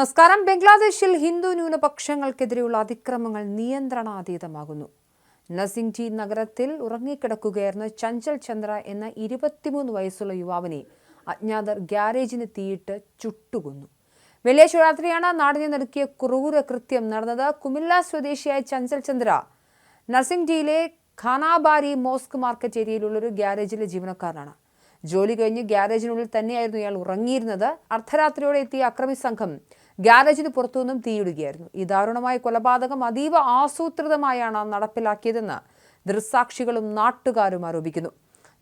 നമസ്കാരം. ബംഗ്ലാദേശിൽ ഹിന്ദു ന്യൂനപക്ഷങ്ങൾക്കെതിരെയുള്ള അതിക്രമങ്ങൾ നിയന്ത്രണാതീതമാകുന്നു. നസിംഗ്ജി നഗരത്തിൽ ഉറങ്ങിക്കിടക്കുകയായിരുന്ന ചഞ്ചൽ ചന്ദ്ര എന്ന ഇരുപത്തിമൂന്ന് വയസ്സുള്ള യുവാവിനെ അജ്ഞാതർ ഗ്യാരേജിന് തീയിട്ട് ചുട്ടുകൊന്നു. വെള്ളിയാഴ്ച രാത്രിയാണ് നാടിനെ നടുക്കിയ ക്രൂര കൃത്യം നടന്നത്. കുമില്ല സ്വദേശിയായ ചഞ്ചൽ ചന്ദ്ര നർസിംഗ്ജിയിലെ ഖാനാബാരി മോസ്ക് മാർക്കറ്റ് ഏരിയയിലുള്ള ഒരു ഗ്യാരേജിലെ ജീവനക്കാരനാണ്. ജോലി കഴിഞ്ഞ് ഗ്യാരേജിനുള്ളിൽ തന്നെയായിരുന്നു ഇയാൾ ഉറങ്ങിയിരുന്നത്. അർദ്ധരാത്രിയോടെ എത്തിയ അക്രമി സംഘം ഗ്യാരേജിന് പുറത്തുനിന്നും തീയിടുകയായിരുന്നു. ഈ ദാരുണമായ കൊലപാതകം അതീവ ആസൂത്രിതമായാണ് നടപ്പിലാക്കിയതെന്ന് ദൃക്സാക്ഷികളും നാട്ടുകാരും ആരോപിക്കുന്നു.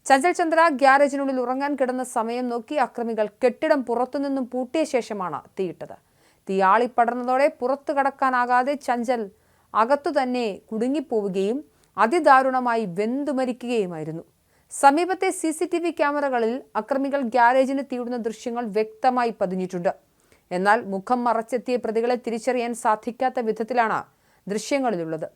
ചഞ്ചൽ ചന്ദ്ര ഗ്യാരേജിനുള്ളിൽ ഉറങ്ങാൻ കിടന്ന സമയം നോക്കി അക്രമികൾ കെട്ടിടം പുറത്തുനിന്നും പൂട്ടിയ ശേഷമാണ് തീയിട്ടത്. തീ ആളിപ്പടർന്നതോടെ പുറത്തു കടക്കാനാകാതെ ചഞ്ചൽ അകത്തു തന്നെ കുടുങ്ങിപ്പോവുകയും അതിദാരുണമായി വെന്തുമരിക്കുകയുമായിരുന്നു. സമീപത്തെ സി സി ടി വി ക്യാമറകളിൽ അക്രമികൾ ഗ്യാരേജിന് തീടുന്ന ദൃശ്യങ്ങൾ വ്യക്തമായി പതിഞ്ഞിട്ടുണ്ട്. എന്നാൽ മുഖം മറച്ചെത്തിയ പ്രതികളെ തിരിച്ചറിയാൻ സാധിക്കാത്ത വിധത്തിലാണ് ദൃശ്യങ്ങളിലുള്ളത്.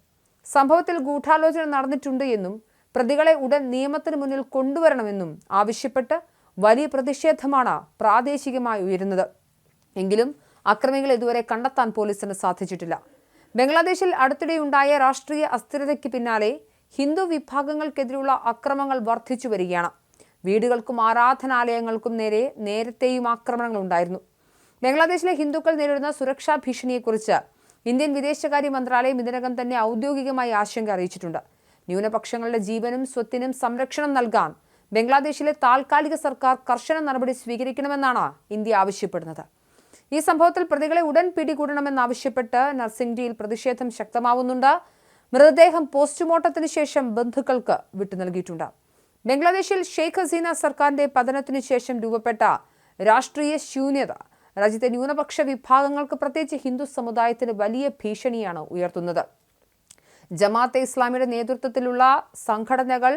സംഭവത്തിൽ ഗൂഢാലോചന നടന്നിട്ടുണ്ട് എന്നും പ്രതികളെ ഉടൻ നിയമത്തിന് മുന്നിൽ കൊണ്ടുവരണമെന്നും ആവശ്യപ്പെട്ട് വലിയ പ്രതിഷേധമാണ് പ്രാദേശികമായി ഉയരുന്നത്. എങ്കിലും അക്രമികൾ ഇതുവരെ കണ്ടെത്താൻ പോലീസിന് സാധിച്ചിട്ടില്ല. ബംഗ്ലാദേശിൽ അടുത്തിടെയുണ്ടായ രാഷ്ട്രീയ അസ്ഥിരതയ്ക്ക് പിന്നാലെ ഹിന്ദു വിഭാഗങ്ങൾക്കെതിരെയുള്ള അക്രമങ്ങൾ വർദ്ധിച്ചു വരികയാണ്. വീടുകൾക്കും ആരാധനാലയങ്ങൾക്കും നേരെ നേരത്തെയും ആക്രമണങ്ങൾ ഉണ്ടായിരുന്നു ബംഗ്ലാദേശിലെ ഹിന്ദുക്കൾ നേരിടുന്ന സുരക്ഷാ ഭീഷണിയെക്കുറിച്ച് ഇന്ത്യൻ വിദേശകാര്യ മന്ത്രാലയം ഇതിനകം തന്നെ ഔദ്യോഗികമായി ആശങ്ക അറിയിച്ചിട്ടുണ്ട്. ന്യൂനപക്ഷങ്ങളുടെ ജീവനും സ്വത്തിനും സംരക്ഷണം നൽകാൻ ബംഗ്ലാദേശിലെ താൽക്കാലിക സർക്കാർ കർശന നടപടി സ്വീകരിക്കണമെന്നാണ് ഇന്ത്യ ആവശ്യപ്പെടുന്നത്. ഈ സംഭവത്തിൽ പ്രതികളെ ഉടൻ പിടികൂടണമെന്നാവശ്യപ്പെട്ട് നർസിംഗ്ഡിയിൽ പ്രതിഷേധം ശക്തമാവുന്നുണ്ട്. മൃതദേഹം പോസ്റ്റ്മോർട്ടത്തിന് ശേഷം ബന്ധുക്കൾക്ക് വിട്ടു നൽകിയിട്ടുണ്ട്. ബംഗ്ലാദേശിൽ ഷെയ്ഖ് ഹസീന സർക്കാരിന്റെ പതനത്തിനു ശേഷം രൂപപ്പെട്ട രാഷ്ട്രീയ ശൂന്യത രാജ്യത്തെ ന്യൂനപക്ഷ വിഭാഗങ്ങൾക്ക് പ്രത്യേകിച്ച് ഹിന്ദു സമുദായത്തിന് വലിയ ഭീഷണിയാണ് ഉയർത്തുന്നത്. ജമാഅത്തെ ഇസ്ലാമിയുടെ നേതൃത്വത്തിലുള്ള സംഘടനകൾ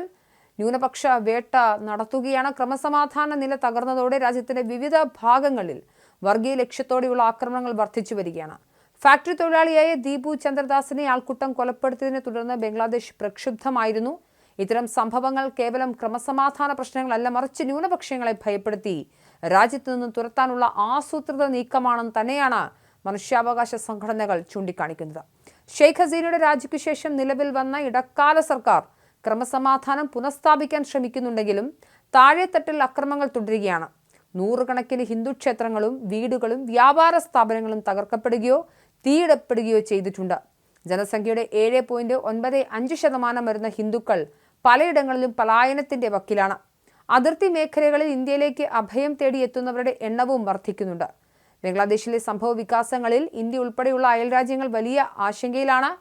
ന്യൂനപക്ഷ വേട്ട നടത്തുകയാണ്. ക്രമസമാധാന നില തകർന്നതോടെ രാജ്യത്തിന്റെ വിവിധ ഭാഗങ്ങളിൽ വർഗീയ ലക്ഷ്യത്തോടെയുള്ള ആക്രമണങ്ങൾ വർദ്ധിച്ചു വരികയാണ്. ഫാക്ടറി തൊഴിലാളിയായ ദീപു ചന്ദ്രദാസിനെ ആൾക്കൂട്ടം കൊലപ്പെടുത്തിയതിനെ തുടർന്ന് ബംഗ്ലാദേശ് പ്രക്ഷുബ്ധമായിരുന്നു. ഇത്തരം സംഭവങ്ങൾ കേവലം ക്രമസമാധാന പ്രശ്നങ്ങളല്ല മറിച്ച് ന്യൂനപക്ഷങ്ങളെ ഭയപ്പെടുത്തി. രാജ്യത്തു നിന്നും തുരത്താനുള്ള ആസൂത്രിത നീക്കമാണെന്ന് തന്നെയാണ് മനുഷ്യാവകാശ സംഘടനകൾ ചൂണ്ടിക്കാണിക്കുന്നത്. ഷെയ്ഖ് ഹസീനയുടെ രാജിക്കു ശേഷം നിലവിൽ വന്ന ഇടക്കാല സർക്കാർ ക്രമസമാധാനം പുനഃസ്ഥാപിക്കാൻ ശ്രമിക്കുന്നുണ്ടെങ്കിലും താഴെത്തട്ടിൽ അക്രമങ്ങൾ തുടരുകയാണ്. നൂറുകണക്കിന് ഹിന്ദു ക്ഷേത്രങ്ങളും വീടുകളും വ്യാപാര സ്ഥാപനങ്ങളും തകർക്കപ്പെടുകയോ തീയിടപ്പെടുകയോ ചെയ്തിട്ടുണ്ട്. ജനസംഖ്യയുടെ ഏഴ് പോയിന്റ് ഒൻപത് അഞ്ച് ശതമാനം വരുന്ന ഹിന്ദുക്കൾ പലയിടങ്ങളിലും പലായനത്തിന്റെ വക്കിലാണ്. അതിർത്തി മേഖലകളിൽ ഇന്ത്യയിലേക്ക് അഭയം തേടി എത്തുന്നവരുടെ എണ്ണവും വർദ്ധിക്കുന്നുണ്ട് ബംഗ്ലാദേശിലെ സംഭവ വികാസങ്ങളിൽ ഇന്ത്യ ഉൾപ്പെടെയുള്ള അയൽരാജ്യങ്ങൾ വലിയ ആശങ്കയിലാണ്.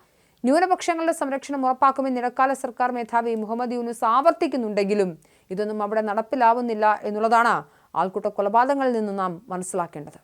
ന്യൂനപക്ഷങ്ങളുടെ സംരക്ഷണം ഉറപ്പാക്കുമെന്ന് ഇടക്കാല സർക്കാർ മേധാവി മുഹമ്മദ് യൂനുസ് ആവർത്തിക്കുന്നുണ്ടെങ്കിലും ഇതൊന്നും അവിടെ നടപ്പിലാവുന്നില്ല എന്നുള്ളതാണ് ആൾക്കൂട്ട കൊലപാതകങ്ങളിൽ നിന്ന് നാം മനസ്സിലാക്കേണ്ടത്.